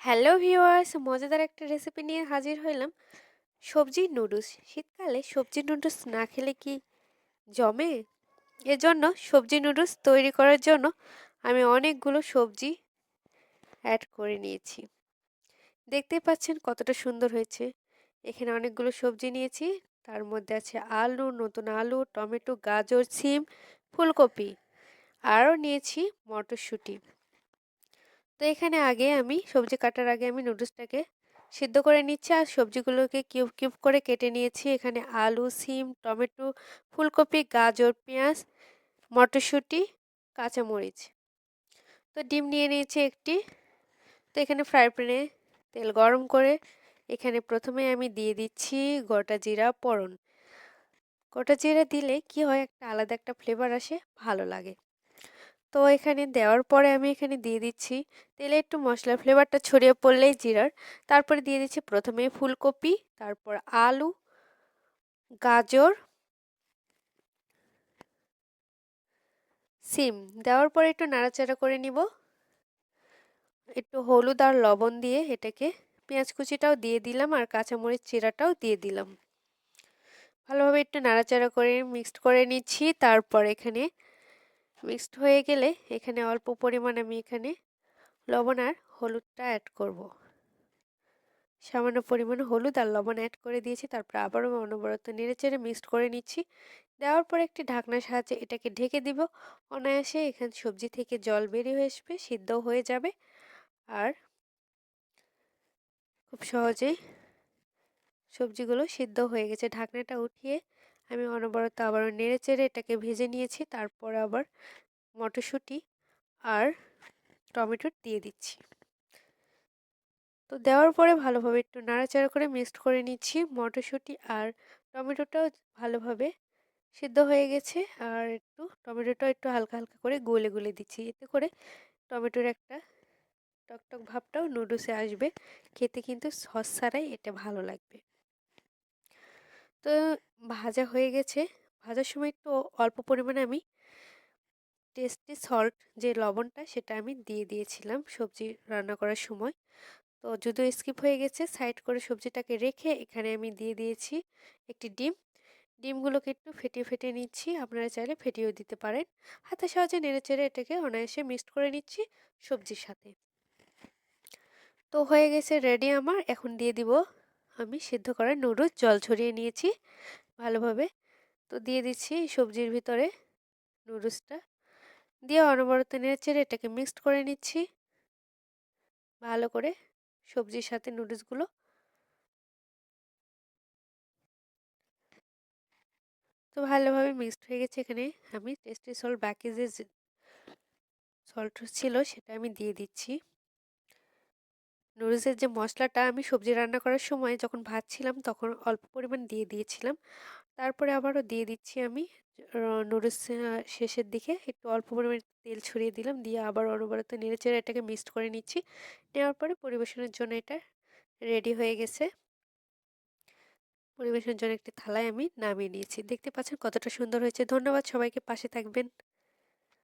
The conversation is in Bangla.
হ্যালো ভিউয়ার্স, মজাদার একটা রেসিপি নিয়ে হাজির হইলাম। সবজি নুডলস শীতকালে সবজি নুডলস না খেলে কি জমে? এজন্য সবজি নুডলস তৈরি করার জন্য আমি অনেকগুলো সবজি অ্যাড করে নিয়েছি। দেখতে পাচ্ছেন কতটা সুন্দর হয়েছে। এখানে অনেকগুলো সবজি নিয়েছি, তার মধ্যে আছে আলু, নতুন আলু, টমেটো, গাজর, সিম, ফুলকপি। আরও নিয়েছি মটরশুঁটি। তো এখানে আগে আমি সবজি কাটার আগে আমি নুডলসটাকে সিদ্ধ করে নিচ্ছি আর সবজিগুলোকে কিউব কিউব করে কেটে নিয়েছি। এখানে আলু, সিম, টমেটো, ফুলকপি, গাজর, পেঁয়াজ, মটরশুঁটি, কাঁচামরিচ। তো ডিম নিয়ে নিয়েছি একটি। তো এখানে ফ্রাই প্যানে তেল গরম করে এখানে প্রথমে আমি দিয়ে দিচ্ছি গোটা জিরা পড়ন গোটা জিরা দিলে কি হয়? একটা আলাদা একটা ফ্লেভার আসে, ভালো লাগে। তো এখানে দেওয়ার পরে আমি এখানে দিয়ে দিচ্ছি তেলে একটু মশলা ফ্লেভারটা ছড়িয়ে পড়লেই জিরার। তারপরে দিয়ে দিচ্ছি প্রথমে ফুলকপি, তারপর আলু, গাজর, সিম। দেওয়ার পরে একটু নাড়াচাড়া করে নিব। একটু হলুদ আর লবণ দিয়ে এটাকে পেঁয়াজ কুচিটাও দিয়ে দিলাম আর কাঁচামরিচ চিরাটাও দিয়ে দিলাম। ভালোভাবে একটু নাড়াচাড়া করে মিক্সড করে নিচ্ছি। তারপর এখানে মিক্সড হয়ে গেলে এখানে অল্প পরিমাণ আমি এখানে লবণ আর হলুদটা অ্যাড করব। সামান্য পরিমাণে হলুদ আর লবণ অ্যাড করে দিয়েছি, তারপর আবারও অনবরত নেড়েচেড়ে মিক্সড করে নিচ্ছি। দেওয়ার পর একটি ঢাকনার সাহায্যে এটাকে ঢেকে দিব। অনায়াসে এখানে সবজি থেকে জল বেরিয়ে হয়ে আসবে সিদ্ধ হয়ে যাবে। আর খুব সহজেই সবজিগুলো সিদ্ধ হয়ে গেছে। ঢাকনাটা উঠিয়ে আমি অনবরত আবারও নেড়ে চেড়ে এটাকে ভেজে নিয়েছি, তারপর আবার মটরশুঁটি আর টমেটো দিয়ে দিচ্ছি। তো দেওয়ার পরে ভালোভাবে একটু নাড়াচাড়া করে মিক্সড করে নিচ্ছি। মটরশুঁটি আর টমেটোটাও ভালোভাবে সিদ্ধ হয়ে গেছে আর একটু টমেটোটাও একটু হালকা হালকা করে গলে গলে দিচ্ছি। এতে করে টমেটোর একটা টকটক ভাবটাও নুডলসে আসবে। খেতে কিন্তু সস ছাড়াই এটা ভালো লাগবে। তো ভাজা হয়ে গেছে। ভাজার সময় একটু অল্প পরিমাণে আমি টেস্টি সল্ট যে লবণটা সেটা আমি দিয়ে দিয়েছিলাম সবজি রান্না করার সময়। তো যদিও স্কিপ হয়ে গেছে সাইড করে সবজিটাকে রেখে এখানে আমি দিয়ে দিয়েছি একটি ডিম। ডিমগুলোকে একটু ফেটিয়ে ফেটিয়ে নিচ্ছি, আপনারা চাইলে ফেটিয়েও দিতে পারেন। হাতে সহজে নেড়ে চেড়ে এটাকে অনায়াসে মিক্সড করে নিচ্ছি সবজির সাথে। তো হয়ে গেছে রেডি আমার, এখন দিয়ে দিব আমি সিদ্ধ করা নুডলস জল ছড়িয়ে নিয়েছি ভালোভাবে। তো দিয়ে দিচ্ছি সবজির ভিতরে নুডলসটা। দিয়ে অনবরত নেড়ে এটাকে মিক্সড করে নিচ্ছি। ভালো করে সবজির সাথে নুডলসগুলো। তো ভালোভাবে মিক্সড হয়ে গেছে এখানে। আমি টেস্টি সল্ট বাকি যে সল্ট ছিল সেটা আমি দিয়ে দিচ্ছি। নুডলসের যে মশলাটা আমি সবজি রান্না করার সময় যখন ভাজছিলাম তখন অল্প পরিমাণ দিয়ে দিয়েছিলাম। তারপরে আবারও দিয়ে দিচ্ছি আমি নুডলস শেষের দিকে একটু অল্প পরিমাণে তেল ছড়িয়ে দিলাম, দিয়ে আবার অনবরত নেড়ে চেড়ে এটাকে মিক্সড করে নিচ্ছি। নেওয়ার পরে পরিবেশনের জন্য এটা রেডি হয়ে গেছে। পরিবেশনের জন্য একটি থালায় আমি নামিয়ে নিয়েছি। দেখতে পাচ্ছেন কতটা সুন্দর হয়েছে। ধন্যবাদ সবাইকে, পাশে থাকবেন।